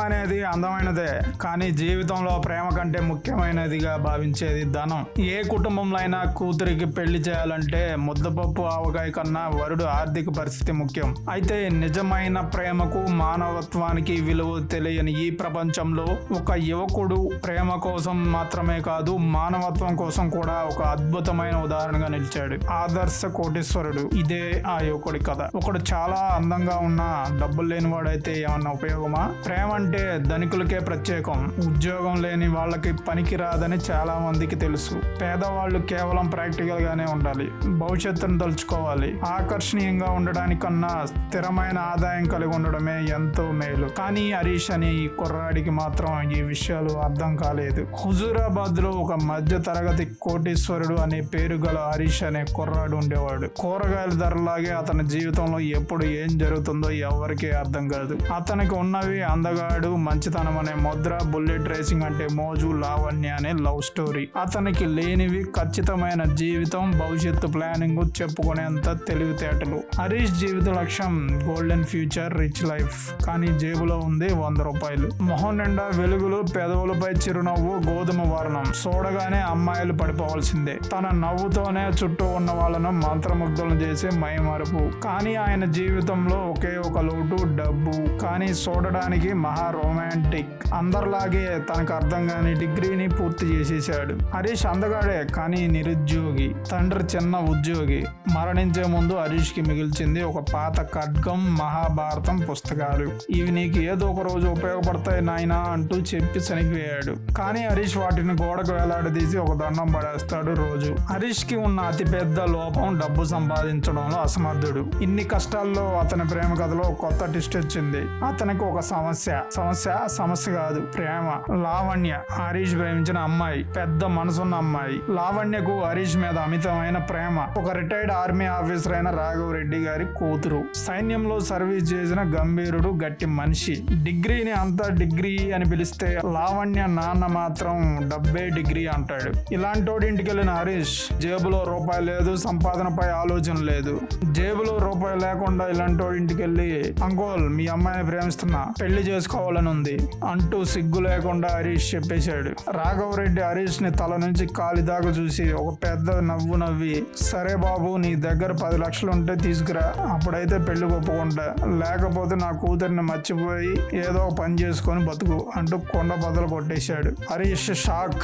అనేది అందమైనదే కానీ జీవితంలో ప్రేమ కంటే ముఖ్యమైనదిగా భావించేది ధనం. ఏ కుటుంబంలో అయినా కూతురికి పెళ్ళి చేయాలంటే ముద్దపప్పు ఆవకాయ కన్నా వరుడు ఆర్థిక పరిస్థితి ముఖ్యం. అయితే నిజమైన ప్రేమకు మానవత్వానికి విలువ తెలియని ఈ ప్రపంచంలో ఒక యువకుడు ప్రేమ కోసం మాత్రమే కాదు మానవత్వం కోసం కూడా ఒక అద్భుతమైన ఉదాహరణగా నిలిచాడు. ఆదర్శ కోటేశ్వరుడు. ఇదే ఆ యువకుడి కథ. ఒకడు చాలా అందంగా ఉన్న డబ్బులు లేని వాడైతే ఏమన్నా ఉపయోగమా? ప్రేమ అంటే ధనికులకే ప్రత్యేకం. ఉద్యోగం లేని వాళ్ళకి పనికి రాదని చాలా మందికి తెలుసు. పేదవాళ్ళు కేవలం ప్రాక్టికల్ గానే ఉండాలి. భవిష్యత్తును తలుచుకోవాలి. ఆకర్షణీయంగా ఉండడానికన్నా స్థిరమైన ఆదాయం కలిగి ఉండడమే ఎంతో మేలు. కానీ హరీష్ అనే ఈ కుర్రాడికి మాత్రం ఈ విషయాలు అర్థం కాలేదు. హుజూరాబాద్లో ఒక మధ్య తరగతి కోటీశ్వరుడు అనే పేరు గల హరీష్ అనే కుర్రాడు ఉండేవాడు. కూరగాయల ధరలాగే అతని జీవితంలో ఎప్పుడు ఏం జరుగుతుందో ఎవరికీ అర్థం కాదు. అతనికి ఉన్నవి అందగాడు మంచితనం అనే ముద్ర బుల్లెట్ రేసింగ్ అంటే మోజు లావణ్య అనే లవ్ స్టోరీ. అతనికి లేనివి ఖచ్చితమైన జీవితం భవిష్యత్తు ప్లానింగ్ చెప్పుకునేంత తెలివితేటలు. హరీష్ జీవిత లక్ష్యం గోల్డెన్ ఫ్యూచర్ రిచ్ లైఫ్ కానీ జేబులో ఉంది వంద రూపాయలు. మొహం నిండా వెలుగులు పెదవులపై చిరునవ్వు గోధుమ వర్ణం. చూడగానే అమ్మాయిలు పడిపోవాల్సిందే. తన నవ్వుతోనే చుట్టూ ఉన్న వాళ్ళను మంత్రముగ్ధులను చేసే మైమరుపు. కానీ ఆయన జీవితంలో ఒకే ఒక లోటు డబ్బు. కానీ చూడడానికి మహా రొమాంటిక్. అందరిలాగే తనకు అర్థం కాని డిగ్రీని పూర్తి చేసేసాడు హరీష్ అందగాడే కానీ నిరుద్యోగి. తండ్రి చిన్న ఉద్యోగి. మరణించే ముందు హరీష్కి మిగిల్చింది ఒక పాత ఖడ్గం మహాభారతం పుస్తకాలు. ఇవి నీకు ఏదో ఒక రోజు ఉపయోగపడతాయి నాయనా అంటూ చెప్పి చనిపోయాడు. కానీ హరీష్ వాటిని గోడకు వేలాడదీసి ఒక దండం పడేస్తాడు రోజు. హరీష్కి ఉన్న అతిపెద్ద లోపం డబ్బు సంపాదించడంలో అసమర్థుడు. ఇన్ని కష్టాల్లో అతని ప్రేమ కథలో కొత్త ట్విస్ట్ వచ్చింది. అతనికి ఒక సమస్య. సమస్య సమస్య కాదు. ప్రేమ లావణ్య హరీష్ ప్రేమించిన అమ్మాయి పెద్ద మనసున్న అమ్మాయి. లావణ్యకు హరీష్ మీద అమితమైన ప్రేమ. ఒక రిటైర్డ్ ఆర్మీ ఆఫీసర్ అయిన రాఘవ రెడ్డి గారి కూతురు. సైన్యంలో సర్వీస్ చేసిన గంభీరుడు గట్టి మనిషి. డిగ్రీని అంతా డిగ్రీ అని పిలిస్తే లావణ్య నాన్న మాత్రం డెబ్బై డిగ్రీ అంటాడు. ఇలాంటోడి ఇంటికి వెళ్ళిన హరీష్ జేబులో రూపాయి లేదు సంపాదనపై ఆలోచన లేదు. జేబులో రూపాయి లేకుండా ఇలాంటోడి ఇంటికి వెళ్ళి అంకోల్ మీ అమ్మాయిని ప్రేమిస్తున్నా. పెళ్ళి చేసుకో ఉంది అంటూ సిగ్గు లేకుండా హరీష్ చెప్పేశాడు. రాఘవ రెడ్డి హరీష్ని తల నుంచి కాలి దాకా చూసి ఒక పెద్ద నవ్వు నవ్వి సరే బాబు నీ దగ్గర పది లక్షలు ఉంటే తీసుకురా అప్పుడైతే పెళ్ళి ఒప్పుకుంటా. లేకపోతే నా కూతురిని మర్చిపోయి ఏదో ఒక పని చేసుకొని బతుకు అంటూ కొండ బదులు కొట్టేశాడు. హరీష్ షాక్.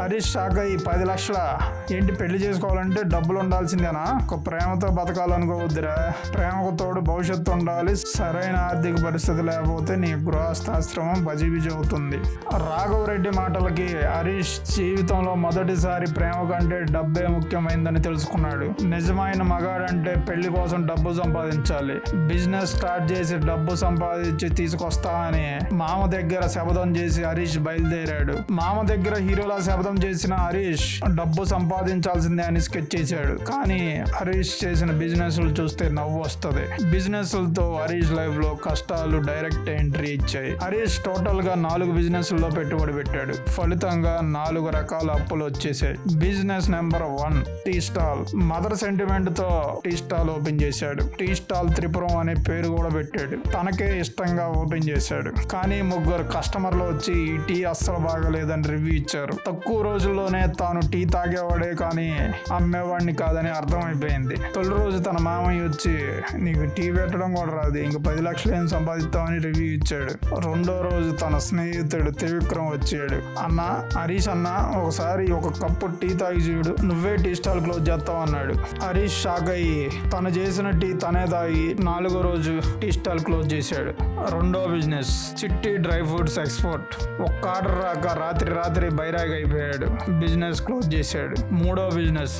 హరీష్ షాక్ అయ్యి పది లక్షల? ఏంటి పెళ్ళి చేసుకోవాలంటే డబ్బులు ఉండాల్సిందేనా? ఒక ప్రేమతో బతకాలనుకోవద్దురా. ప్రేమకు తోడు భవిష్యత్తు ఉండాలి. సరైన ఆర్థిక పరిస్థితి లేకపోతే నీ గృహస్థాశ్రమం బజిబిజి అవుతుంది రాఘవ రెడ్డి మాటలకి హరీష్ జీవితంలో మొదటిసారి ప్రేమ కంటే డబ్బే ముఖ్యమైందని తెలుసుకున్నాడు. నిజమైన మగాడంటే పెళ్ళి కోసం డబ్బు సంపాదించాలి. బిజినెస్ స్టార్ట్ చేసి డబ్బు సంపాదించి తీసుకొస్తా అని మామ దగ్గర శపథం చేసి హరీష్ బయలుదేరాడు. మామ దగ్గర హీరోలా శపథం చేసిన హరీష్ డబ్బు సంపాదించాల్సిందే అని స్కెచ్ చేశాడు. కానీ హరీష్ చేసిన బిజినెస్ చూస్తే నవ్వు వస్తుంది. బిజినెస్లతో హరీష్ లైఫ్లో కష్టాలు డైరెక్ట్ ఎంట్రీ ఇచ్చాయి. హరీష్ టోటల్గా నాలుగు బిజినెస్లో పెట్టుబడి పెట్టాడు. ఫలితంగా నాలుగు రకాల అప్పులు వచ్చేసాయి. Business number one tea stall. Mother సెంటిమెంట్తో tea stall open చేశాడు. టీ స్టాల్ త్రిపురం అనే పేరు కూడా పెట్టాడు. తనకే ఇష్టంగా ఓపెన్ చేశాడు. కానీ ముగ్గురు కస్టమర్లు వచ్చి ఈ టీ అస్సలు బాగలేదని రివ్యూ ఇచ్చారు. తక్కువ రోజుల్లోనే తాను టీ తాగేవాడే కానీ అమ్మేవాడిని కాదని అర్థమైపోయింది. తొలి రోజు తన మామయ్య వచ్చి నీకు టీ పెట్టడం కూడా రాదు. ఇంక పది లక్షలు ఏం సంపాదిస్తామని రివ్యూ ఇచ్చాడు. రెండో రోజు తన స్నేహితుడు త్రివిక్రమ్ వచ్చాడు. అన్న హరీష్ అన్న ఒకసారి ఒక కప్పు టీ తాగి చూడు. నువ్వే టీ స్టాల్ క్లోజ్ చేస్తావు అన్నాడు. హరీష్ షాక్ అయ్యి తను చేసిన టీ తనే తాగి నాలుగో రోజు టీ స్టాల్ క్లోజ్ చేశాడు. రెండో business Chitti dry fruits export. ఒక్క ఆర్డర్ రాక రాత్రి రాత్రి బైరాగ్ అయిపోయాడు. బిజినెస్ క్లోజ్ చేశాడు. మూడో business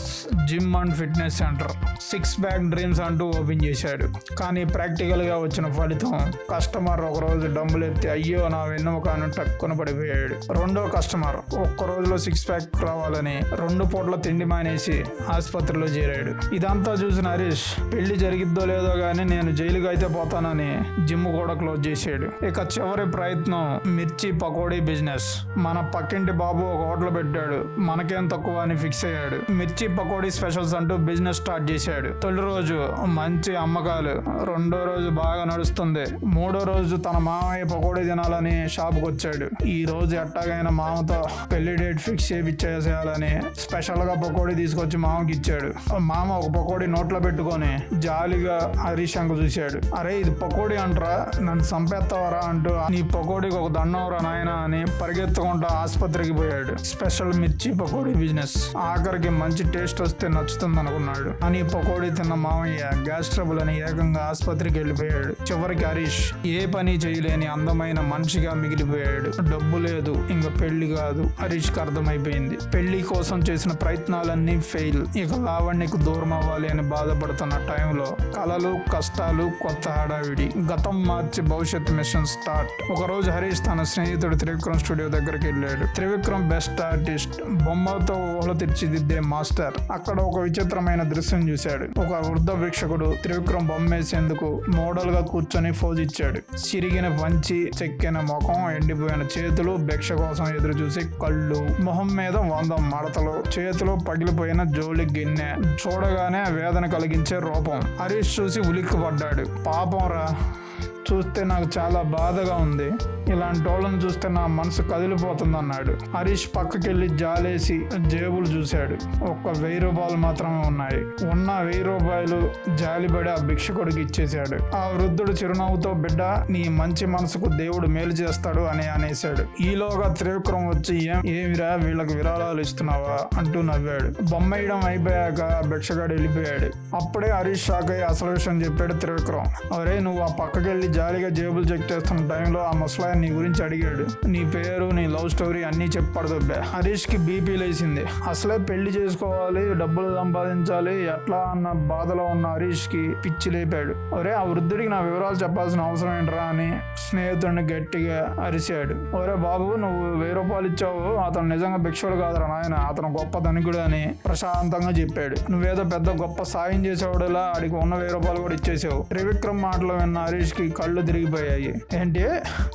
gym and fitness centre. Six pack dreams అంటూ ఓపెన్ చేశాడు. కానీ ప్రాక్టికల్గా వచ్చిన ఫలితం కస్టమర్ ఒక రోజు డబ్బులు ఎత్తి అయ్యో నా వెన్నెముకాను టక్కున పడిపోయాడు. రెండో కస్టమర్ ఒక్క రోజులో సిక్స్ ప్యాక్ రావాలని రెండు పూట్ల తిండి మానేసి ఆసుపత్రిలో చేరాడు. ఇదంతా చూసిన హరీష్ పెళ్ళి జరిగిద్దో లేదో గానీ నేను జైలుకి అయితే పోతానని జిమ్ కూడా క్లోజ్ చేసాడు ఇక చివరి ప్రయత్నం మిర్చి పకోడీ బిజినెస్ మన పక్కింటి బాబు ఒక హోటల్ పెట్టాడు. మనకేం తక్కువ అని ఫిక్స్ అయ్యాడు. మిర్చి పకోడీ స్పెషల్స్ అంటూ బిజినెస్ స్టార్ట్ చేశాడు. తొలి రోజు మంచి అమ్మకాలు రెండో రోజు బాగా నడుస్తుంది. మూడో రోజు తన మామయ్య పకోడీ తినాలని షాప్కి వచ్చాడు. ఈ రోజు ఎట్టాగైనా మామతో పెళ్ళి డేట్ ఫిక్స్ చేయించేసేయాలని స్పెషల్గా పకోడీ తీసుకొచ్చి మామకి ఇచ్చాడు. మామ ఒక పకోడీ నోట్లో పెట్టుకొని జాలిగా హరీష్ అంక చూశాడు. అరే ఇది పకోడీ అంటరా నన్ను సంపేస్తావరా అంటూ నీ పకోడీకి ఒక దండంరా నాయన అని పరిగెత్తుకుంటూ ఆసుపత్రికి పోయాడు. స్పెషల్ మిర్చి పకోడీ బిజినెస్ ఆఖరికి మంచి టేస్ట్ వస్తే నచ్చుతుంది అనుకున్నాడు అని పకోడీ తిన్న మామయ్య గ్యాస్ ట్రబుల్ అని ఏకంగా ఆసుపత్రికి వెళ్ళిపోయాడు. చివరికి హరీష్ ఏ పని చేయలేని అందమైన మనిషిగా మిగిలిపోయాడు. డబ్బు లేదు ఇంకా పెళ్ళి కాదు. హరీష్కి అర్థమైపోయింది. పెళ్ళి కోసం చేసిన ప్రయత్నాలన్నీ ఫెయిల్. ఇక లావణ్యకు దూరం అవ్వాలి అని బాధపడుతున్న టైంలో కలలు కష్టాలు కొత్త హడావిడి. గతం మార్చి భవిష్యత్ మిషన్ స్టార్ట్. ఒక రోజు హరీష్ తన స్నేహితుడు త్రివిక్రమ్ స్టూడియో దగ్గరికి వెళ్ళాడు. Trivikram best artist. బొమ్మలతో ఊహలు తెచ్చిదిద్దే మాస్టర్. అక్కడ ఒక విచిత్రమైన దృశ్యం చూశాడు. ఒక వృద్ధ భిక్షకుడు త్రివిక్రమ్ బొమ్మేసేందుకు మోడల్గా కూర్చొని ఫోజ్ ఇచ్చాడు. చిరిగిన పంచి చెక్కిన ముఖం ఎండిపోయిన చేతులు భిక్ష కోసం ఎదురు చూసి కళ్ళు మొహం మీద వంద మడతలు చేతిలో పగిలిపోయిన జోలి గిన్నె చూడగానే వేదన కలిగించే రూపం. హరీష్ చూసి ఉలిక్కిపడ్డాడు. పాపం రా చూస్తే నాకు చాలా బాధగా ఉంది. ఇలాంటి వాళ్ళని చూస్తే నా మనసు కదిలిపోతుంది అన్నాడు హరీష్ పక్కకెళ్ళి జాలేసి జేబులు చూశాడు. ఒక్క వెయ్యి రూపాయలు మాత్రమే ఉన్నాయి. ఉన్న వెయ్యి రూపాయలు జాలిబడి ఆ భిక్షకుడికి ఇచ్చేశాడు. ఆ వృద్ధుడు చిరునవ్వుతో బిడ్డ నీ మంచి మనసుకు దేవుడు మేలు చేస్తాడు అని అనేశాడు. ఈలోగా త్రివిక్రమ్ వచ్చి ఏం ఏమిరా వీళ్ళకి విరాళాలు ఇస్తున్నావా? అంటూ నవ్వాడు. బొమ్మేయడం అయిపోయాక భిక్షగాడు వెళ్ళిపోయాడు. అప్పుడే హరీష్ షాక్ అయ్యి అసలు విషయం చెప్పాడు త్రివిక్రమ్. అరే నువ్వు ఆ పక్కకెళ్ళి జాలిగా జేబులు చెక్ చేస్తున్న టైంలో ఆ ముసలాయన నీ గురించి అడిగాడు. నీ పేరు నీ లవ్ స్టోరీ అన్నీ చెప్పడదొబ్బే హరీష్కి బీపీ లేచింది. అసలే పెళ్ళి చేసుకోవాలి డబ్బులు సంపాదించాలి ఎట్లా అన్న బాధలో ఉన్న హరీష్కి పిచ్చి లేపాడు. ఒరే ఆ వృద్ధుడికి నా వివరాలు చెప్పాల్సిన అవసరం ఏంట్రా అని స్నేహితుడిని గట్టిగా అరిశాడు. ఒరే బాబు నువ్వు వెయ్యి రూపాయలు ఇచ్చావు. అతను నిజంగా భిక్షుడు కాదురా నాయన. అతను గొప్ప ధనికుడు అని ప్రశాంతంగా చెప్పాడు. నువ్వేదో పెద్ద గొప్ప సాయం చేసేవాడులా ఆడికి ఉన్న వెయ్యి రూపాయలు కూడా ఇచ్చేసావు. త్రివిక్రమ్ మాటలు విన్న హరీష్కి కళ్ళు తిరిగిపోయాయి. ఏంటి?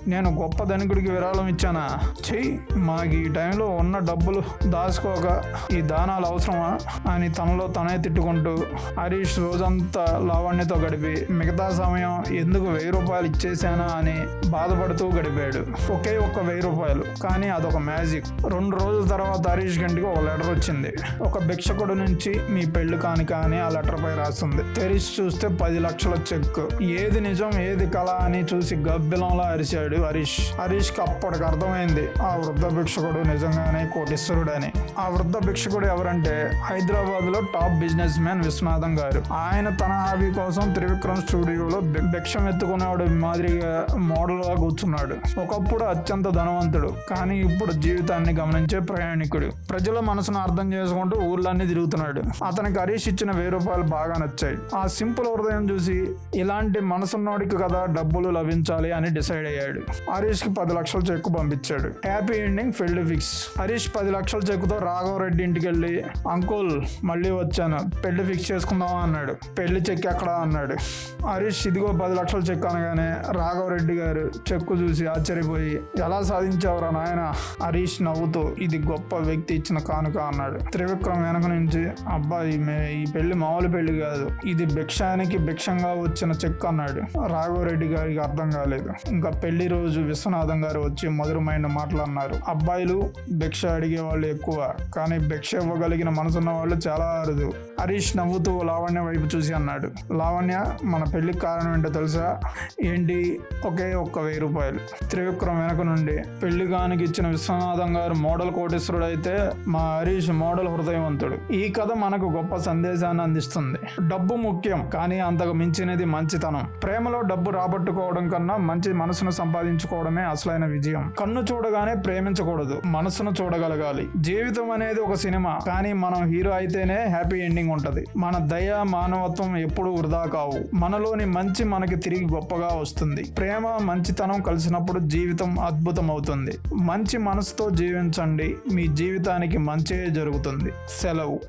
నేను గొప్ప ధనికుడికి విరాళం ఇచ్చానా? చెయ్యి మాకు ఈ టైంలో ఉన్న డబ్బులు దాచుకోక ఈ దానాలు అవసరమా? అని తనలో తనే తిట్టుకుంటూ హరీష్ రోజంతా లావణ్యతో గడిపి మిగతా సమయం ఎందుకు వెయ్యి రూపాయలు ఇచ్చేసానా అని బాధపడుతూ గడిపాడు. ఒకే ఒక్క వెయ్యి రూపాయలు కానీ అదొక మ్యాజిక్. రెండు రోజుల తర్వాత హరీష్ గంటికి ఒక లెటర్ వచ్చింది. ఒక భిక్షకుడు నుంచి మీ పెళ్ళి కాని కానీ ఆ లెటర్ పై రాస్తుంది. తెరిచి చూస్తే పది లక్షల చెక్ ఏది నిజం ఏది కళ అని చూసి గబ్బిలంలా అరిశాడు హరీష్. హరీష్. కి అప్పటికి అర్థమైంది ఆ వృద్ధ భిక్షకుడు నిజంగానే కోటీశ్వరుడని. ఆ వృద్ధ భిక్షకుడు ఎవరంటే హైదరాబాద్లో టాప్ బిజినెస్ మ్యాన్ విశ్వనాథం గారు. ఆయన తన హాబీ కోసం త్రివిక్రమ్ స్టూడియోలో భిక్షం ఎత్తుకునేవాడు మాదిరిగా మోడల్గా కూర్చున్నాడు. ఒకప్పుడు అత్యంత ధనవంతుడు కానీ ఇప్పుడు జీవితాన్ని గమనించే ప్రయాణికుడు. ప్రజల మనసును అర్థం చేసుకుంటూ ఊర్లన్నీ తిరుగుతున్నాడు. అతనికి హరీష్ ఇచ్చిన వెయ్యి రూపాయలు బాగా నచ్చాయి. ఆ సింపుల్ హృదయం చూసి ఇలాంటి మనసున్నోడికి కదా డబ్బులు లభించాలి అని డిసైడ్ అయ్యాడు. హరీష్కి పది లక్షల చెక్కు పంపించాడు. Happy ending field fix. Harish పది లక్షల చెక్కుతో రాఘవరెడ్డి ఇంటికి వెళ్ళి అంకుల్ మళ్ళీ వచ్చాను. పెళ్ళి ఫిక్స్ చేసుకుందామా? అన్నాడు. పెళ్ళి చెక్ ఎక్కడ? అన్నాడు. హరీష్ ఇదిగో పది లక్షల చెక్ అనగానే రాఘవరెడ్డి గారు చెక్కు చూసి ఆశ్చర్యపోయి ఎలా సాధించావురా నాయన? హరీష్ నవ్వుతూ ఇది గొప్ప వ్యక్తి ఇచ్చిన కానుక అన్నాడు. త్రివిక్రమ్ వెనక నుంచి అబ్బాయి ఈ మే- ఈ పెళ్ళి మామూలు పెళ్ళి కాదు. ఇది భిక్షానికి భిక్షంగా వచ్చిన చెక్ అన్నాడు. రాఘవరెడ్డి గారికి అర్థం కాలేదు. ఇంకా పెళ్ళి రోజు విశ్వనాథం గారు వచ్చి మధురమైన మాటలు అన్నారు అబ్బాయిలు భిక్ష అడిగే వాళ్ళు ఎక్కువ కానీ భిక్ష ఇవ్వగలిగిన మనసున్న వాళ్ళు చాలా అరుదు. హరీష్ నవ్వుతూ లావణ్య వైపు చూసి అన్నాడు. లావణ్య మన పెళ్ళికి కారణం ఏంటో తెలుసా? ఏంటి? ఒకే ఒక్క వెయ్యి రూపాయలు. త్రివిక్రమ్ వెనక నుండి పెళ్ళి కానికి ఇచ్చిన విశ్వనాథం గారు మోడల్ కోటేశ్వరుడు అయితే మా హరీష్ మోడల్ హృదయవంతుడు. ఈ కథ మనకు గొప్ప సందేశాన్ని అందిస్తుంది. డబ్బు ముఖ్యం కానీ అంతకు మించినది మంచితనం. ప్రేమలో డబ్బు రాబట్టుకోవడం కన్నా మంచి మనసును సంపాదించుకోవడమే అసలైన విజయం. కన్ను చూడగానే ప్రేమించకూడదు మనసును చూడగలగాలి. జీవితం అనేది ఒక సినిమా కానీ మనం హీరో అయితేనే హ్యాపీ ఎండింగ్ ఉంటది. మన దయ మానవత్వం ఎప్పుడు వృధా కావు. మనలోని మంచి మనకి తిరిగి గొప్పగా వస్తుంది. ప్రేమ మంచితనం కలిసినప్పుడు జీవితం అద్భుతం అవుతుంది మంచి మనసుతో జీవించండి. మీ జీవితానికి మంచే జరుగుతుంది. సెలవు.